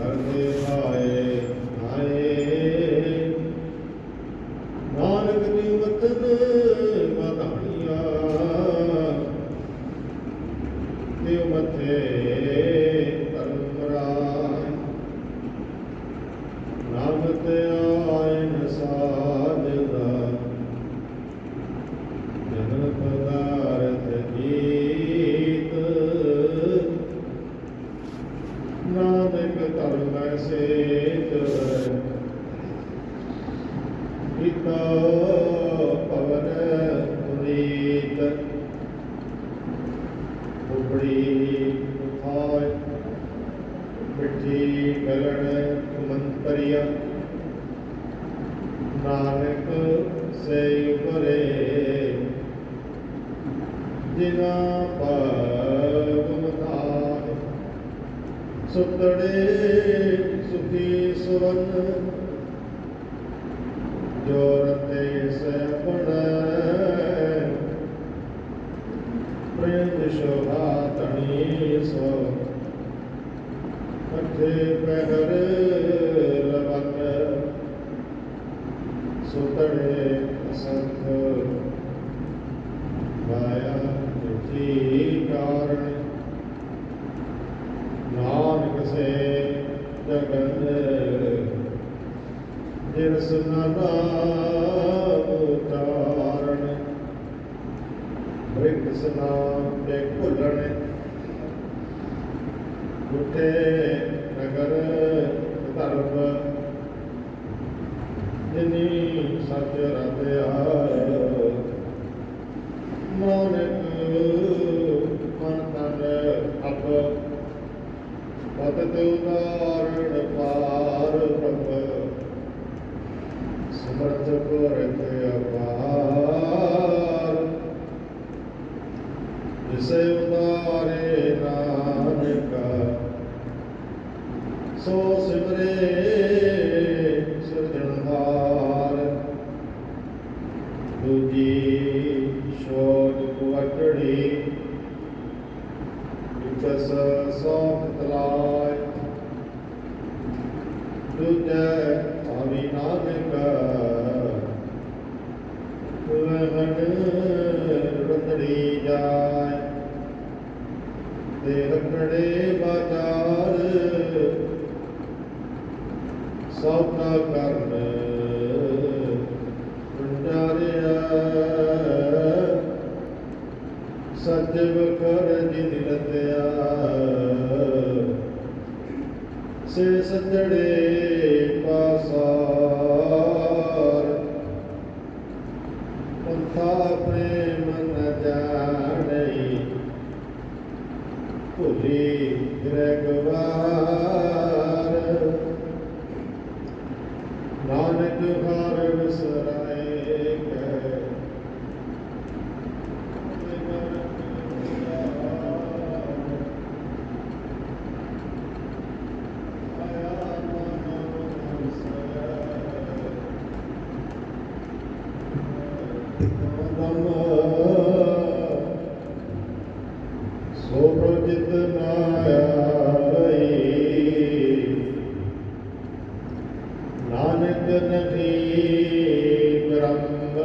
I Hallelujah. ਮੰਤਰੀਆ Nanak ਸੇ ਉਪਰੇ ਜਿਨਾ ਪਗਮਤਾਨ ਸੁਤੜੇ ਸੁਖੀ ਸੁਵਨ। ਜੋਰਤੇ ਸਪਣ ਪ੍ਰੇਮ ਸ਼ੋਭਾ ਤਣੀ ਸੋ। ਅਠੇ ਪਹਿਰ ਲਵਨ ਸੁਤੜੇ ਅਸੰਖ ਮਾਇਆ ਜਿਤੀ ਕਾਰਣ ਨਾਨਕ ਸੇ ਜਗਨ ਜਿਸ ਨਾਮ ਉਤਾਰਣ ਬ੍ਰਿਕ ਸਨਾਮ ਤੇ ਭੁੱਲਣ ਉਠੇ ਨਗਰ ਧਰਮ ਜਿਨੀ ਸੱਚ ਦੂਜੀ ਸ਼ੋਕ ਕੁਵਟੜੀ ਵਿਚਸ ਸੋਖ ਤਲਾਇ ਦੂਜੈ ਆਵੀ ਨਾਨਕ ਤੁਲਹਣ ਰਤੜੀ ਜਾਏ ਤੇ ਰਖੜੇ ਬਾਜ਼ਾਰ ਸੌਦਾ ਕਰਨ ਪੰਡਾਰਿਆ ਸਜਵ ਕਰ ਜਿਨ ਰਤਿਆ ਸੇ ਸਜੜੇ ਪਾਸਾਰ ਪੰਥਾ ਪ੍ਰੇਮ ਨ ਜਾਣਈ ਭੁਲੀ ਗ੍ਰਗਵਾਰ ਨਾਨਕ ਹਰ ਵਿਸਰਾਏ ਕੈ ਸੋਭ ਜਿਤ ਨਾਇ ਨਾਨਕ ਨਦੀ ਬ੍ਰਹਮ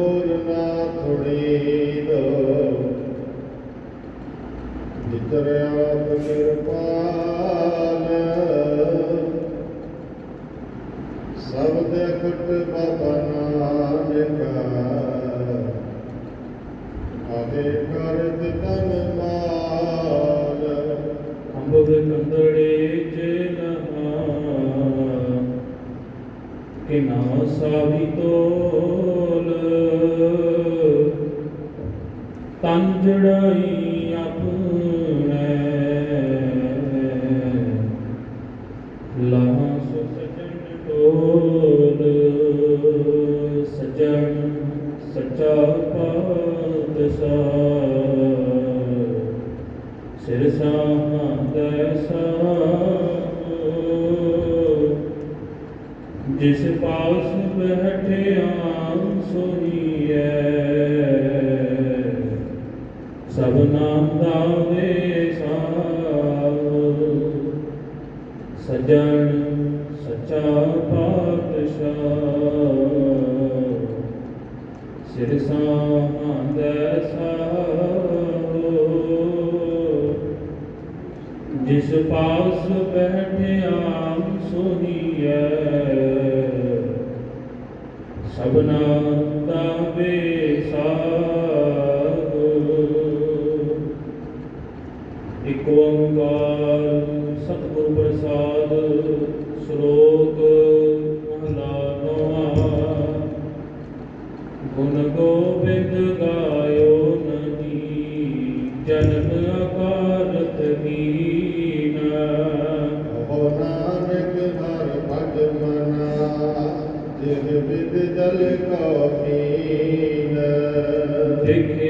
ਉਤਰ ਮੋਰ ਨਾ ਥੋੜੀ ਦੋ। ਜਿਤਰ ਆਪ ਕਿਰਪਾਲ ਸਬਦ ਅਖਟ ਬਾਬਾ ਨਾਨਕ। ਆਵੇ ਕਰਤ ਤਨ ਪਾਤਸ਼ਾਹ ਸਿਰ ਸਾਹਮਣੇ ਜਿਸ ਪਾਸ ਬੈਠਿਆ ਸੋਈਐ ਸਭ ਨਾਮ ਦਾ ਪਾਸ ਬੈਠਿਆ ਸੋਹੀਐ ਸਭਨਾ ਦਾ ਬੇਸਾਗੋ ਇਕ ਓੰਕਾਰ ਸਤਿਗੁਰ ਪ੍ਰਸਾਦ ਸ਼ਲੋਕ ਮਹਲਾ ਨੋਆ। ਗੁਣ ਗੋਬਿੰਦ ਗਾਇਓ ਨਦੀ ਜਨ ਜਿਗ ਬਿਦ ਜਲ ਕੋ ਪੀਨ। ਜਿਗ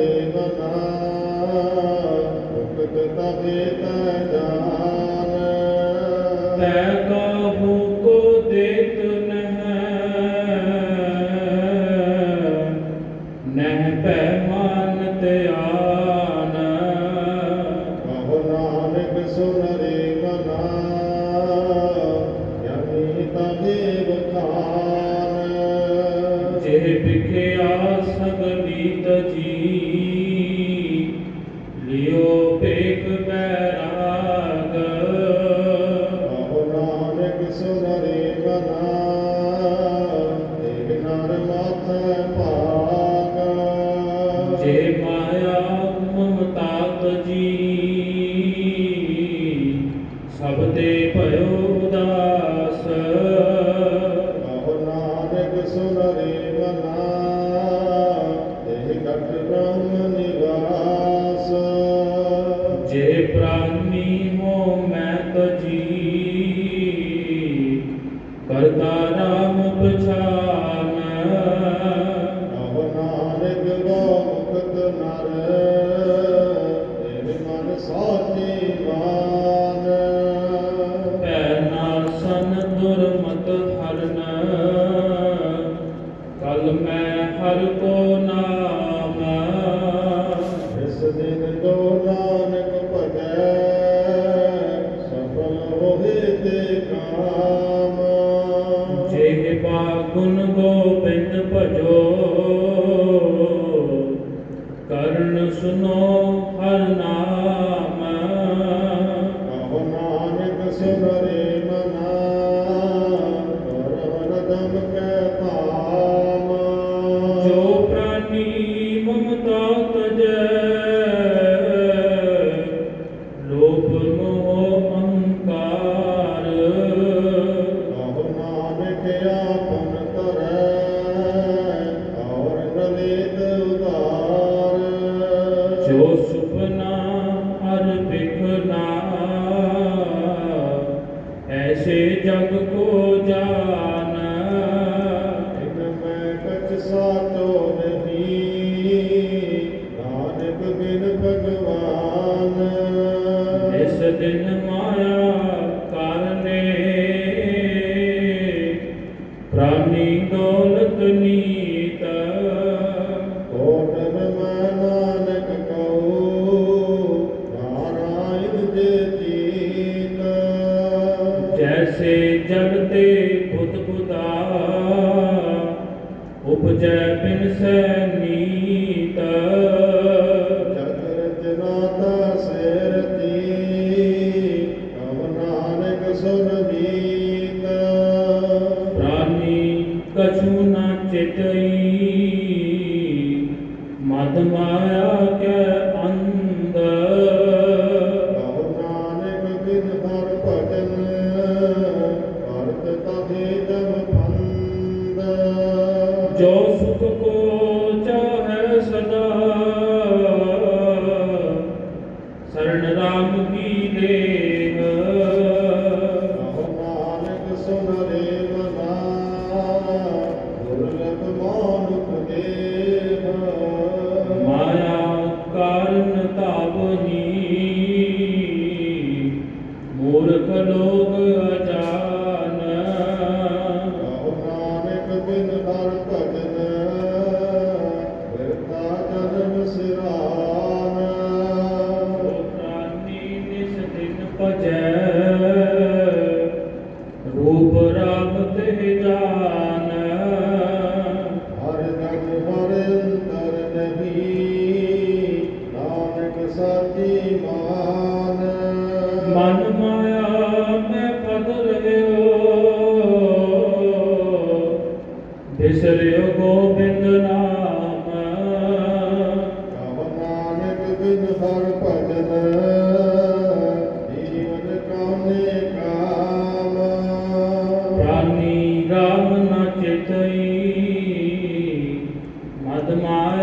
ਦੇਵ ਮਹਾ ਮੁਕਤ ਤਵੇ ਤੈ ਭਜੋ ਕਰਨ ਸੁਨੋ ऐसे जग को जाना इन मैं कचसा तो नहीं नानक बिन भगवान इस दिन माया ਕਛੂ ਨਾ ਚਿਤਈ البركة ਪਦਮਾ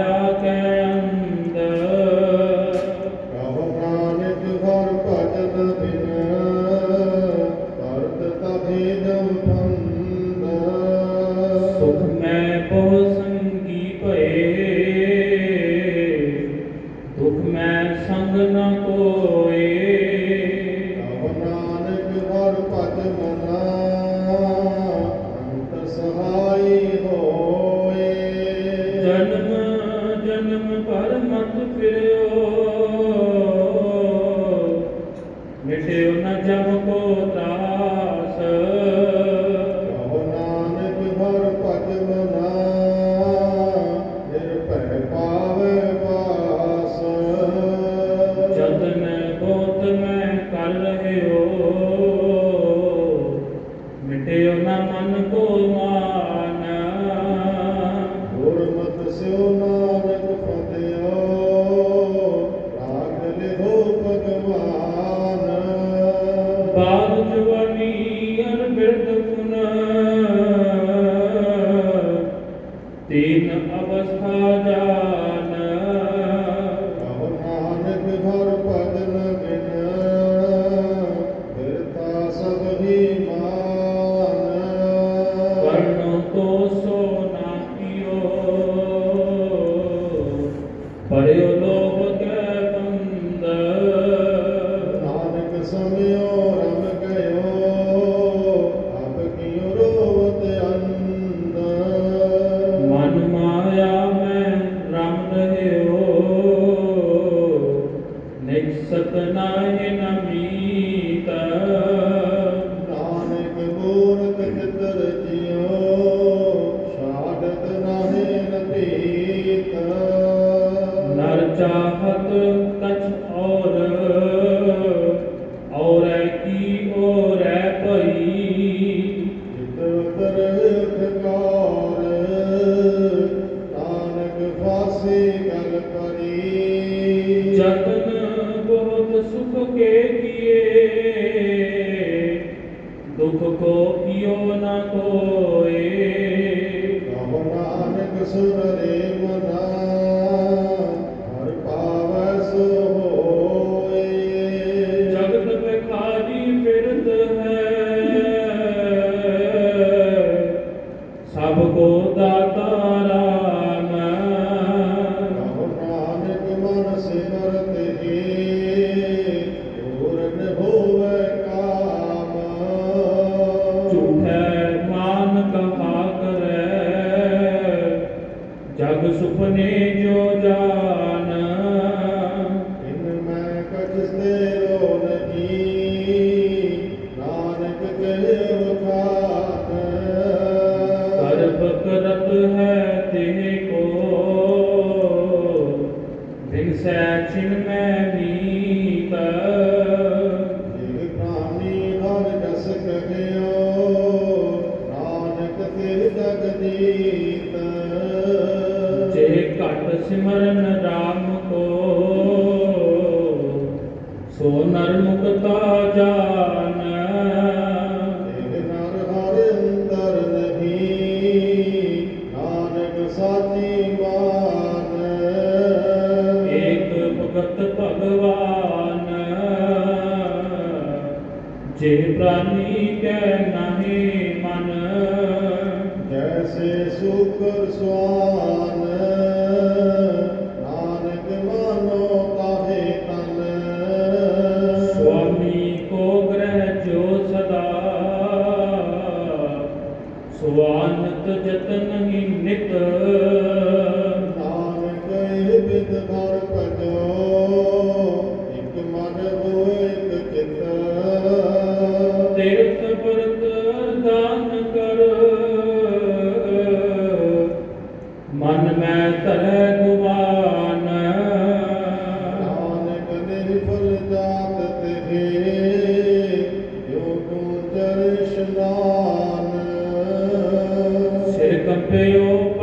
Mateo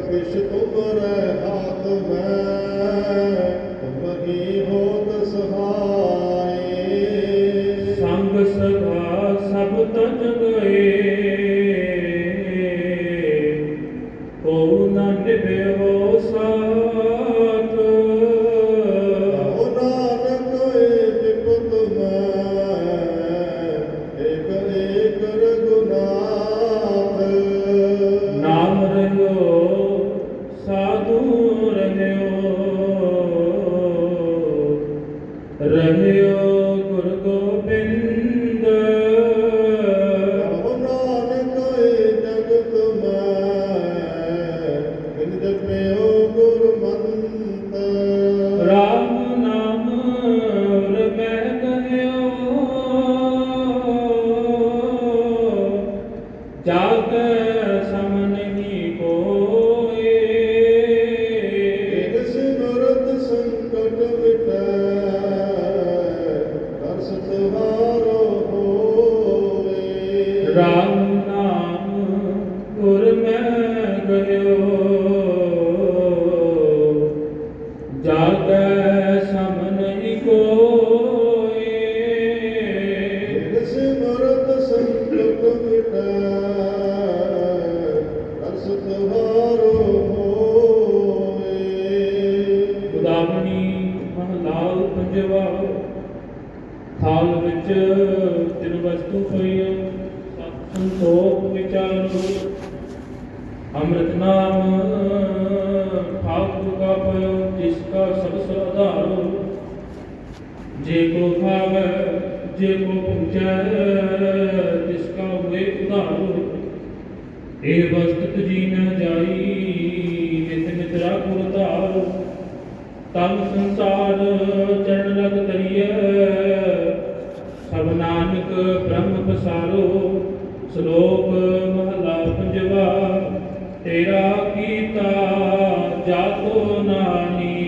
ਕਿਛ ਉਮਰੈ ਹਾਥ ਮੈਂ ਤੁਮਹੀ ਹੋਤ ਸਹਾਈ ਸੰਗ ਸਦਾ ਸਭ ਤਜ ਗਏ। ਪੰਜੇ ਵਾਹ ਥਾਲ ਵਿੱਚ ਤਿੰਨ ਵਸਤੂ ਪਈ ਸਤ ਸੰਤੋਖ ਵਿਚਾਰਨ ਅੰਮ੍ਰਿਤ ਨਾਮ ਫਾਗੂ ਕਾ ਪਇਓ ਜਿਸ ਕਾ ਸਬਸ ਆਧਾਰੋ ਜੇ ਕੋ ਭਾਵੈ, ਜੇ ਕੋ ਪੁੱਜੈ ਜਿਸ ਕਾ ਹੋਏ ਇਹ ਵਸਤ ਤੁਜੀ ਨਾ ਜਾਈ, ਨਿਤ ਨਿਤ ਰਾਹ ਧਾਰੋ ਤਮ ਸੰਸਾਰ ਚਲ ਲਗ ਤਰੀਏ ਸਭ ਨਾਨਕ ਬ੍ਰਹਮ ਪਸਾਰੋ, ਸ਼ਲੋਕ ਮਹਲਾ ਪੰਜਵਾ, ਤੇਰਾ ਕੀਤਾ ਜਾਤੋ ਨਾਹੀ